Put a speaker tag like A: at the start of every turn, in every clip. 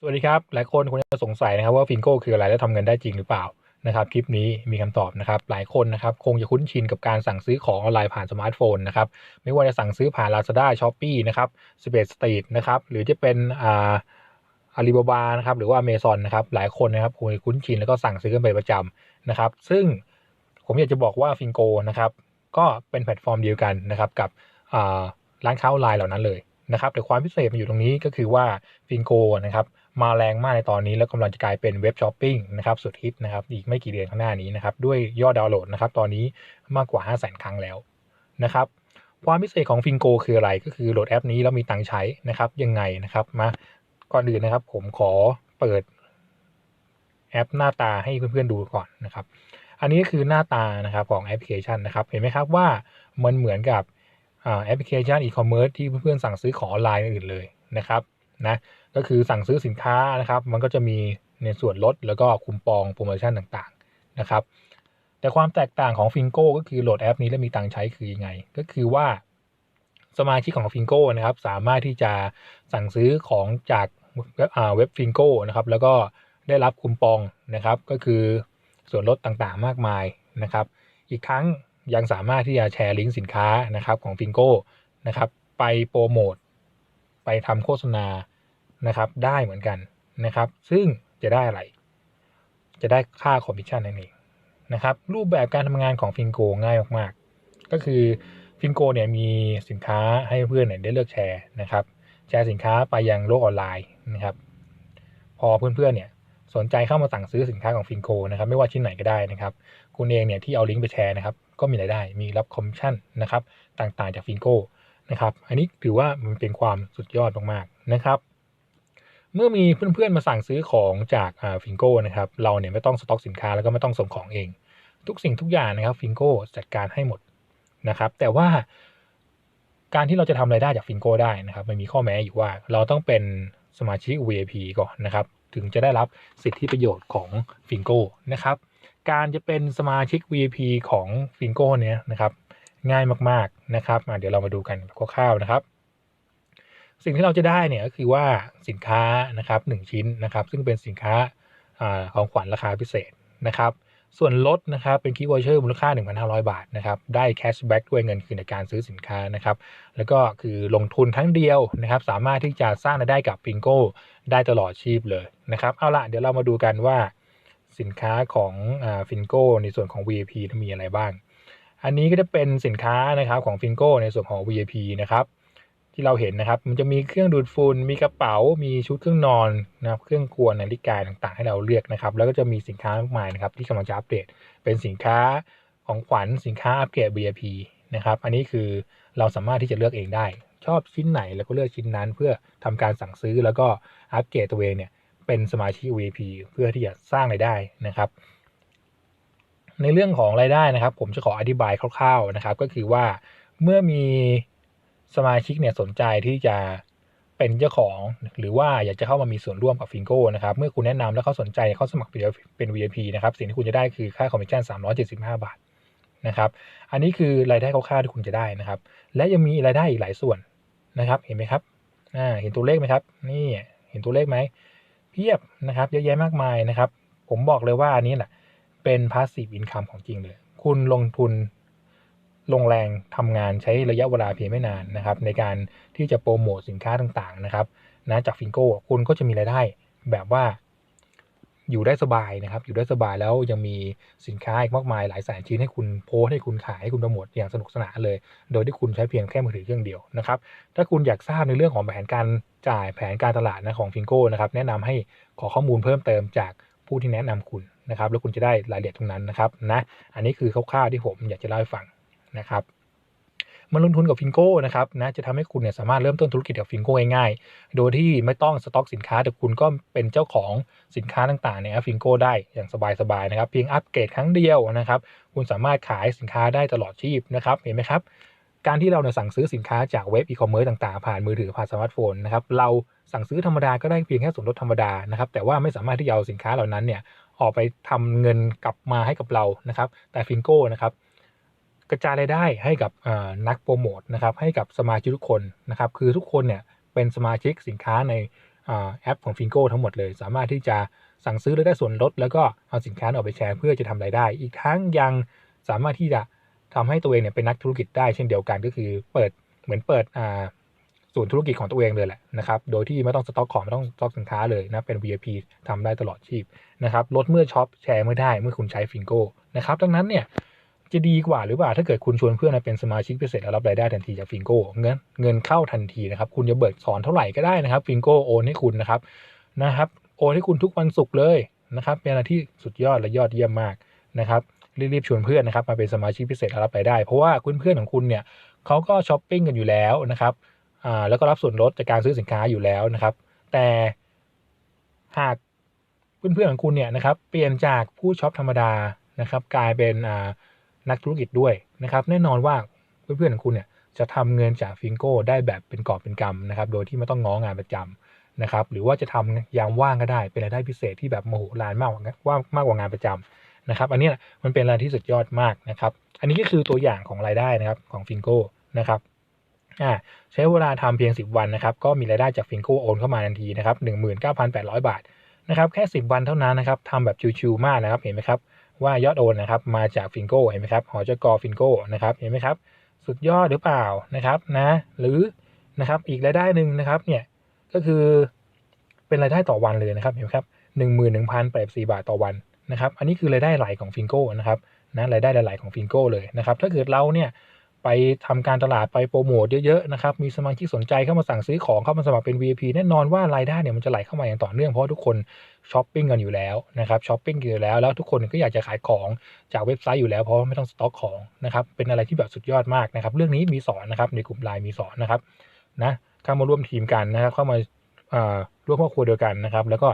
A: สวัสดีครับ หลายคนคงจะสงสัยนะครับว่าฟิงโก้คืออะไรและทำเงินได้จริงหรือเปล่านะครับคลิปนี้มีคำตอบนะครับหลายคนนะครับคงจะคุ้นชินกับการสั่งซื้อของออนไลน์ผ่านสมาร์ทโฟนนะครับไม่ว่าจะสั่งซื้อผ่าน Lazada s h o p e e นะครับ11 Street นะครับหรือจะเป็นอ่าอาลีบาบานะครับหรือว่า Amazon นะครับหลายคนนะครับคงจะคุ้นชินแล้วก็สั่งซื้อกันเป็นประจำนะครับซึ่งผมอยากจะบอกว่าฟิงโกนะครับก็เป็นแพลตฟอร์มเดียวกันนะครับกับอ่าร้านค้าออนไลน์เหล่านั้นเลย นะครับแต่ความพิเศษมันอยู่ตรงนี้ก็คือว่าฟิงโกนะครับมาแรงมากในตอนนี้แล้วกำลังจะกลายเป็นเว็บช้อปปิ้งนะครับสุดฮิตนะครับอีกไม่กี่เดือนข้างหน้านี้นะครับด้วยยอดดาวน์โหลดนะครับตอนนี้มากกว่า 5 0 0 0 0 0 ครั้งแล้วนะครับความพิเศษของฟิงโกคืออะไรก็คือโหลดแอปนี้แล้วมีตังค์ใช้นะครับยังไงนะครับมาก่อนอื่นนะครับผมขอเปิดแอปหน้าตาให้เพื่อนๆดูก่อนนะครับ อันนี้คือหน้าตานะครับของแอปพลิเคชันนะครับ เห็นไหมครับว่ามันเหมือนกับ แอปพลิเคชันอีคอมเมิร์ซที่เพื่อนๆสั่งซื้อของออนไลน์อื่นเลยนะครับนะก็คือสั่งซื้อสินค้านะครับ มันก็จะมีในส่วนลดแล้วก็คูปองโปรโมชั่นต่างๆนะครับ แต่ความแตกต่างของฟิงโก้ก็คือโหลดแอปนี้แล้วมีตังค์ใช้คือยังไง ก็คือว่าสมาชิกของฟิงโก้นะครับ สามารถที่จะสั่งซื้อของจากเว็บฟิงโก้นะครับ แล้วก็ได้รับคูปองนะครับ ก็คือส่วนลดต่างๆมากมายนะครับ อีกครั้ง ยังสามารถที่จะแชร์ลิงก์สินค้านะครับของฟิงโก้นะครับไปโปรโมทไปทำโฆษณานะครับได้เหมือนกันนะครับ ซึ่งจะได้อะไร จะได้ค่าคอมมิชชั่นนั่นเองนะครับรูปแบบการทำงานของฟิงโกง่ายมากๆ ก็คือฟิงโกเนี่ยมีสินค้าให้เพื่อนเนี่ยได้เลือกแชร์นะครับแชร์สินค้าไปยังโลกออนไลน์นะครับ พอเพื่อนๆเนี่ย สนใจเข้ามาสั่งซื้อสินค้าของฟิงโกนะครับไม่ว่าชิ้นไหนก็ได้นะครับ คุณเองเนี่ยที่เอาลิงก์ไปแชร์นะครับก็มีรายได้มีรับคอมมิชชั่นนะครับต่างๆจากฟิงโกนะครับอันนี้ถือว่ามันเป็นความสุดยอดมากๆนะครับเมื่อมีเพื่อนๆมาสั่งซื้อของจากฟิงโก้นะครับเราเนี่ยไม่ต้องสต็อกสินค้าแล้วก็ไม่ต้องส่งของเอง ทุกสิ่งทุกอย่างนะครับฟิงโก้จัดการให้หมดนะครับแต่ว่าการที่เราจะทำรายได้จากฟิงโก้ได้นะครับมันมีข้อแม้อยู่ว่าเราต้องเป็นสมาชิก VIP ก่อนนะครับ ถึงจะได้รับสิทธิประโยชน์ของฟิงโก้นะครับ การจะเป็นสมาชิก VIP ของฟิงโก้เนี่ยนะครับ ง่ายมากๆนะครับเดี๋ยวเรามาดูกันคร่าวๆนะครับ สิ่งที่เราจะได้เนี่ยก็คือว่าสินค้านะครับหชิ้นนะครับ ซึ่งเป็นสินค้าของขวัญราคาพิเศษนะครับ ส่วนลดนะครับเป็นคีย์วอเชอร์มูลค่า 1,500 บาทนะครับได้แคชแบ็กด้วยเงินคืนในการซื้อสินค้านะครับแล้วก็คือลงทุนทั้งเดียวนะครับสามารถที่จะสร้างรายได้กับฟิงโก้ได้ตลอดชีพเลยนะครับเอาละเดี๋ยวเรามาดูกันว่าสินค้าของฟินโก้ในส่วนของ VIP มีอะไรบ้าง อันนี้ก็จะเป็นสินค้านะครับของฟินโก้ในส่วนของ VIP นะครับ ที่เราเห็นนะครับ มันจะมีเครื่องดูดฝุ่นมีกระเป๋า มีชุดเครื่องนอนนะครับเครื่องครัวนาฬิกาต่างๆ ให้เราเลือกนะครับ แล้วก็จะมีสินค้ามากมายนะครับ ที่กำลังจะอัปเดต เป็นสินค้าของขวัญสินค้าอัปเกรด VIP นะครับ อันนี้คือเราสามารถที่จะเลือกเองได้ ชอบชิ้นไหนแล้วก็เลือกชิ้นนั้น เพื่อทำการสั่งซื้อแล้วก็อัปเกรดตัวเองเนี่ยเป็นสมาชิก VIP เพื่อที่จะสร้างรายได้นะครับ ในเรื่องของรายได้นะครับ ผมจะขออธิบายคร่าว ๆนะครับ ก็คือว่าเมื่อมี สมาชิกเนี่ยสนใจที่จะเป็นเจ้าของ หรือว่าอยากจะเข้ามามีส่วนร่วมกับฟิงโก้นะครับ เมื่อคุณแนะนำแล้วเขาสนใจเขาสมัครเป็น VIP นะครับ สิ่งที่คุณจะได้คือค่าคอมมิชชั่น375 บาทนะครับ อันนี้คือรายได้คร่าวๆที่คุณจะได้นะครับ และยังมีรายได้อีกหลายส่วนนะครับ เห็นไหมครับอ่าเห็นตัวเลขไหมครับ นี่เห็นตัวเลขไหมเพียบนะครับ เยอะแยะมากมายนะครับ ผมบอกเลยว่าอันนี้แหละเป็นพาสซีฟอินคัมของจริงเลย คุณลงทุน ลงแรงทำงานใช้ระยะเวลาเพียงไม่นานนะครับ ในการที่จะโปรโมทสินค้าต่างๆนะครับนะจากฟิงโก้คุณก็จะมีรายได้แบบว่าอยู่ได้สบายนะครับ อยู่ได้สบายแล้วยังมีสินค้าอีกมากมายหลายแสนชิ้นให้คุณโพสให้คุณขายให้คุณโปรโมทอย่างสนุกสนานเลย โดยที่คุณใช้เพียงแค่มือถือเครื่องเดียวนะครับ ถ้าคุณอยากทราบในเรื่องของแผนการจ่ายแผนการตลาดนะของฟิงโก้นะครับแนะนำให้ขอข้อมูลเพิ่มเติมจากผู้ที่แนะนำคุณนะครับ แล้วคุณจะได้รายละเอียดตรงนั้นนะครับนะ อันนี้คือคร่าวๆที่ผมอยากจะเล่าให้ฟัง นะครับมาลงทุนกับฟิงโก้นะครับนะจะทำให้คุณเนี่ยสามารถเริ่มต้นธุรกิจกับฟิงโก้ง่ายๆ โดยที่ไม่ต้องสต็อกสินค้า แต่คุณก็เป็นเจ้าของสินค้าต่างๆในแอปฟิงโก้ได้อย่างสบายๆนะครับเพียงอัปเกรดครั้งเดียวนะครับ คุณสามารถขายสินค้าได้ตลอดชีพนะครับเห็นไหมครับ การที่เราเนี่ยสั่งซื้อสินค้าจากเว็บอีคอมเมิร์ซต่างๆ ผ่านมือถือผ่านสมาร์ทโฟนนะครับเราสั่งซื้อธรรมดาก็ได้เพียงแค่ส่วนลดธรรมดานะครับแต่ว่าไม่สามารถที่จะเอาสินค้าเหล่านั้นเนี่ยออกไปทำเงินกลับมาให้กับเรานะครับแต่ฟิงโก้นะครับ กระจายรายได้ให้กับนักโปรโมทนะครับให้กับสมาชิกทุกคนนะครับคือทุกคนเนี่ยเป็นสมาชิกสินค้าในแอปของฟิงโก้ทั้งหมดเลย สามารถที่จะสั่งซื้อและได้ส่วนลด แล้วก็เอาสินค้าออกไปแชร์เพื่อจะทำรายได้ อีกทั้งยังสามารถที่จะทำให้ตัวเองเนี่ยเป็นนักธุรกิจได้เช่นเดียวกันก็คือเปิดเหมือนเปิดอ่าศูนย์ธุรกิจของตัวเองเลยแหละนะครับโดยที่ไม่ต้องสต็อกของไม่ต้องสต็อกสินค้าเลยนะเป็น VIP ทำได้ตลอดชีพนะครับลดเมื่อช็อปแชร์เมื่อได้เมื่อคุณใช้ฟิงโก้นะครับดังนั้นเนี่ย จะดีกว่าหรือเปล่าถ้าเกิดคุณชวนเพื่อนมาเป็นสมาชิกพิเศษแล้วรับรายได้ทันทีจากฟิงโก้เงินเงินเข้าทันทีนะครับคุณจะเบิกสอนเท่าไหร่ก็ได้นะครับฟิงโก้โอนให้คุณนะครับนะครับโอนให้คุณทุกวันศุกร์เลยนะครับเป็นอะไรที่สุดยอดและยอดเยี่ยมมากนะครับรีบๆชวนเพื่อนนะครับมาเป็นสมาชิกพิเศษรับรายได้ เพราะว่าเพื่อนๆของคุณเนี่ยเขาก็ช้อปปิ้งกันอยู่แล้วนะครับอ่าแล้วก็รับส่วนลดจากการซื้อสินค้าอยู่แล้วนะครับ แต่หากเพื่อนๆของคุณเนี่ยนะครับเปลี่ยนจากผู้ช็อปธรรมดานะครับ กลายเป็นอ่า นักธุรกิจด้วยนะครับ แน่นอนว่าเพื่อนๆของคุณเนี่ยจะทำเงินจากฟิงโก้ได้แบบเป็นกอบเป็นกำนะครับ โดยที่ไม่ต้องง้องานประจำนะครับ หรือว่าจะทำยามว่างก็ได้เป็นรายได้พิเศษที่แบบโมโหลานมากกว่าว่ามากกว่างานประจำนะครับ อันนี้มันเป็นรายที่สุดยอดมากนะครับ อันนี้ก็คือตัวอย่างของรายได้นะครับของฟิงโก้นะครับอ่าใช้เวลาทำเพียง 10 วันนะครับ ก็มีรายได้จากฟิงโก้โอนเข้ามาทันทีนะครับ19,800บาทนะครับ แค่ 10 วันเท่านั้นนะครับทำแบบชิวๆมากนะครับ เห็นไหมครับ ว่ายอดโอนนะครับมาจากฟิงโก้เห็นไหมครับหอจกฟิงโก้นะครับเห็นไหมครับสุดยอดหรือเปล่านะครับนะหรือนะครับอีกรายได้หนึ่งนะครับเนี่ยก็คือเป็นรายได้ต่อวันเลยนะครับเห็นไหมครับหนึ่งหมื่นหนึ่งพันแปดสี่บาทต่อวันนะครับอันนี้คือรายได้ไหลของฟิงโก้นะครับนะรายได้ไหลของฟิงโก้เลยนะครับถ้าเกิดเราเนี่ย ไปทำการตลาดไปโปรโมทเยอะๆนะครับ มีสมาชิกสนใจเข้ามาสั่งซื้อของเข้ามาสมัครเป็น VIP แน่นอนว่ารายได้เนี่ยมันจะไหลเข้ามาอย่างต่อเนื่องเพราะทุกคนช้อปปิ้งกันอยู่แล้วนะครับช้อปปิ้งกันอยู่แล้วแล้วทุกคนก็อยากจะขายของจากเว็บไซต์อยู่แล้วเพราะไม่ต้องสต็อกของนะครับเป็นอะไรที่แบบสุดยอดมากนะครับ เรื่องนี้มีสอนนะครับในกลุ่มไลน์มีสอนนะครับนะเข้ามาร่วมทีมกันนะครับเข้ามาร่วมครอบครัวเดียวกันนะครับ แล้วก็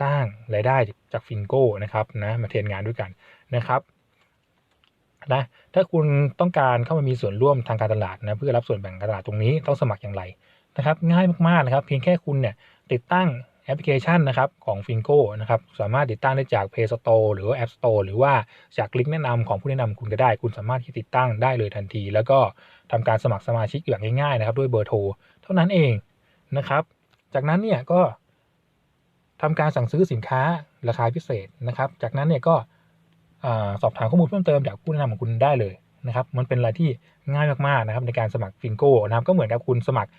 A: สร้างรายได้จากฟิงโก้นะครับนะมาเทรนงานด้วยกันนะครับ นะถ้าคุณต้องการเข้ามามีส่วนร่วมทางการตลาดนะเพื่อรับส่วนแบ่งการตลาดตรงนี้ต้องสมัครอย่างไรนะครับง่ายมากๆนะครับ เพียงแค่คุณเนี่ยติดตั้งแอปพลิเคชันนะครับของ f i n g o นะครับสามารถติดตั้งได้จาก Play Store หรือว่า App Store หรือว่าจากลิงก์แนะนำของผู้แนะนำคุณก็ได้ คุณสามารถที่ติดตั้งได้เลยทันที แล้วก็ทำการสมัครสมาชิกอย่างง่ายๆนะครับด้วยเบอร์โทรเท่านั้นเองนะครับ จากนั้นเนี่ยก็ทำการสั่งซื้อสินค้าราคาพิเศษนะครับ จากนั้นเนี่ยก็ สอบถามข้อมูลเพิ่มเติมจากผู้แนะนำของคุณได้เลยนะครับ มันเป็นอะไรที่ง่ายมากๆนะครับในการสมัครฟิงโก้นะครับ ก็เหมือนกับคุณสมัคร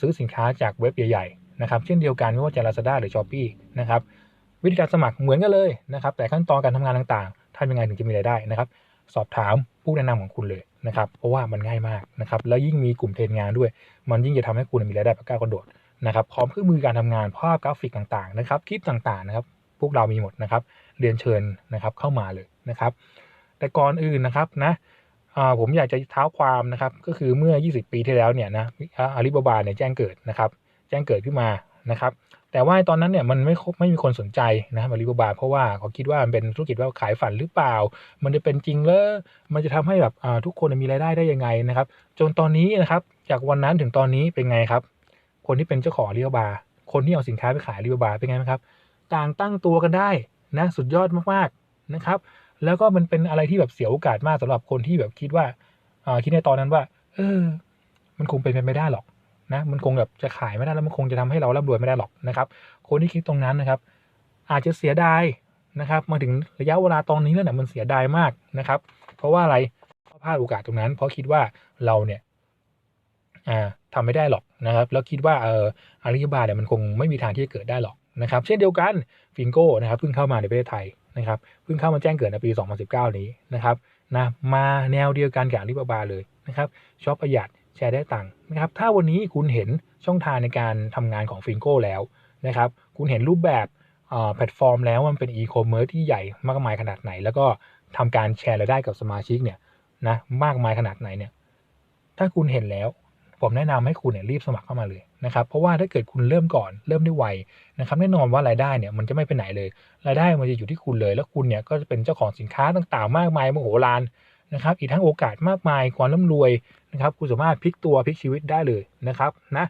A: ซื้อสินค้าจากเว็บใหญ่ๆนะครับ เช่นเดียวกันไม่ว่าจะ Lazada หรือ s h อ p e e นะครับวิธีการสมัครเหมือนกันเลยนะครับ แต่ขั้นตอนการทำงานต่างๆทำยังไงถึงจะมีรายได้นะครับ สอบถามผู้แนะนำของคุณเลยนะครับ เพราะว่ามันง่ายมากนะครับ แล้วยิ่งมีกลุ่มเทรนงานด้วย มันยิ่งจะทำให้คุณมีรายได้แบบก้าวกระโดดนะครับ พร้อมเครื่องมือการทำงานภาพกราฟิกต่างๆนะครับ คลิปต่างๆนะครับ พวกเรามีหมดนะครับ เรียนเชิญนะครับเข้ามาเลย นะครับ แต่ก่อนอื่นนะครับนะผมอยากจะเท้าความนะครับก็คือเมื่อ 20 ปีที่แล้วเนี่ยนะอาลีบาบาเนี่ยแจ้งเกิดนะครับแจ้งเกิดขึ้นมานะครับแต่ว่าตอนนั้นเนี่ยมันไม่ไม่มีคนสนใจนะอาลีบาบาเพราะว่าเขาคิดว่ามันเป็นธุรกิจว่าขายฝันหรือเปล่า มันจะเป็นจริงเลยมันจะทำให้แบบทุกคนมีรายได้ได้ยังไงนะครับ จนตอนนี้นะครับจากวันนั้นถึงตอนนี้เป็นไงครับ คนที่เป็นเจ้าของอาลีบาบาคนที่เอาสินค้าไปขายอาลีบาบาเป็นไงครับ ต่างตั้งตัวกันได้นะสุดยอดมากๆนะครับ แล้วก็มันเป็นอะไรที่แบบเสียโอกาสมากสำหรับคนที่แบบคิดว่าคิดในตอนนั้นว่า เออ มันคงเป็นไปไม่ได้หรอกนะมันคงแบบจะขายไม่ได้แล้วมันคงจะทำให้เราร่ำรวยไม่ได้หรอกนะครับ คนที่คิดตรงนั้นนะครับ อาจจะเสียดายนะครับมาถึงระยะเวลาตอนนี้แล้วเนี่ยมันเสียดายมากนะครับ เพราะว่าอะไรเพราะพลาดโอกาสตรงนั้น เพราะคิดว่าเราเนี่ยอ่าทำไม่ได้หรอกนะครับ แล้วคิดว่าเอออาลีบาเนี่ยมันคงไม่มีทางที่จะเกิดได้หรอกนะครับ เช่นเดียวกันฟิงโก้นะครับเพิ่งเข้ามาในประเทศไทย นะครับเพิ่งเข้ามาแจ้งเกิดในปี 2019 นี้นะครับนะมาแนวเดียวกันกับลิบาบาเลยนะครับชอบประหยัดแชร์ได้ตังค์นะครับถ้าวันนี้คุณเห็นช่องทางในการทำงานของฟิงโก้แล้วนะครับคุณเห็นรูปแบบแพลตฟอร์มแล้วมันเป็นอีคอมเมิร์ซที่ใหญ่มากมายขนาดไหน แล้วก็ทำการแชร์รายได้กับสมาชิกเนี่ยนะมากมายขนาดไหนเนี่ยถ้าคุณเห็นแล้ว ผมแนะนำให้คุณเนี่ยรีบสมัครเข้ามาเลย นะครับเพราะว่าถ้าเกิดคุณเริ่มก่อนเริ่มได้ไวนะครับแน่นอนว่ารายได้เนี่ยมันจะไม่ไปไหนเลย รายได้มันจะอยู่ที่คุณเลย แล้วคุณเนี่ยก็จะเป็นเจ้าของสินค้าต่างๆ มากมายมโหฬารนะครับอีกทั้งโอกาสมากมายความร่ำรวยนะครับคุณสามารถพลิกตัวพลิกชีวิตได้เลยนะครับนะ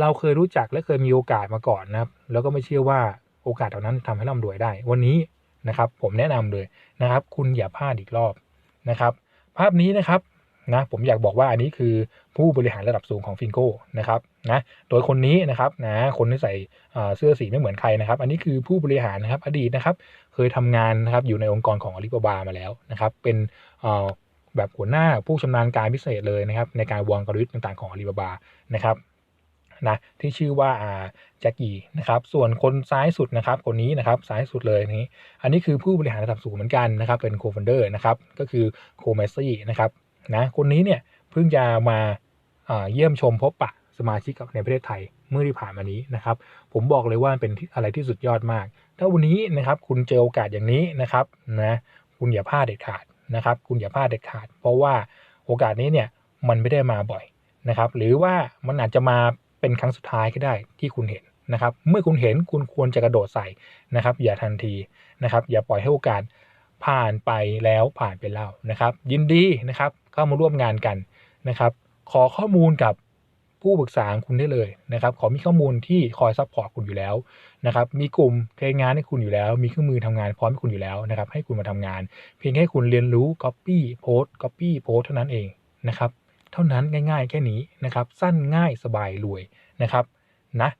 A: เราเคยรู้จักและเคยมีโอกาสมาก่อนนะครับแล้วก็ไม่เชื่อว่าโอกาสเหล่านั้นทำให้ร่ำรวยได้ วันนี้นะครับผมแนะนำเลยนะครับ คุณอย่าพลาดอีกรอบนะครับ ภาพนี้นะครับ นะผมอยากบอกว่าอันนี้คือผู้บริหารระดับสูงของฟินโก้นะครับนะโดยคนนี้นะครับนะคนที่ใส่เสื้อสีไม่เหมือนใครนะครับ อันนี้คือผู้บริหารนะครับอดีตนะครับ เคยทำงานนะครับอยู่ในองค์กรของอลีบาบามาแล้วนะครับ เป็นแบบหัวหน้าผู้ชำนาญการพิเศษเลยนะครับ ในการวางกลยุทธ์ต่างๆของอลีบาบานะครับนะที่ชื่อว่าแจ็คกี้นะครับ ส่วนคนซ้ายสุดนะครับ คนนี้นะครับซ้ายสุดเลยนี้ อันนี้คือผู้บริหารระดับสูงเหมือนกันนะครับ เป็นโคฟ o นเดอร์นะครับ ก็คือโคเมซี่นะครับ นะคนนี้เนี่ยเพิ่งจะมาเยี่ยมชมพบปะสมาชิกในประเทศไทยเมื่อที่ผ่านมานี้นะครับ ผมบอกเลยว่าเป็นอะไรที่สุดยอดมาก ถ้าวันนี้นะครับคุณเจอโอกาสอย่างนี้นะครับนะคุณอย่าพลาดเด็ดขาดนะครับ คุณอย่าพลาดเด็ดขาด เพราะว่าโอกาสนี้เนี่ยมันไม่ได้มาบ่อยนะครับ หรือว่ามันอาจจะมาเป็นครั้งสุดท้ายก็ได้ที่คุณเห็นนะครับ เมื่อคุณเห็นคุณควรจะกระโดดใส่นะครับ อย่าทันทีนะครับ อย่าปล่อยให้โอกาสผ่านไปแล้วผ่านไปแล้วนะครับ ยินดีนะครับ เข้ามาร่วมงานกันนะครับ ขอข้อมูลกับผู้ปรึกษาคุณได้เลยนะครับ ขอมีข้อมูลที่คอยซัพพอร์ตคุณอยู่แล้วนะครับ มีกลุ่มเทรนงานให้คุณอยู่แล้ว มีเครื่องมือทำงานพร้อมให้คุณอยู่แล้วนะครับ ให้คุณมาทำงาน เพียงแค่คุณเรียนรู้ Copy Post Copy Post เท่านั้นเองนะครับ เท่านั้นง่าย ๆ แค่นี้นะครับ สั้นง่ายสบายรวยนะครับนะ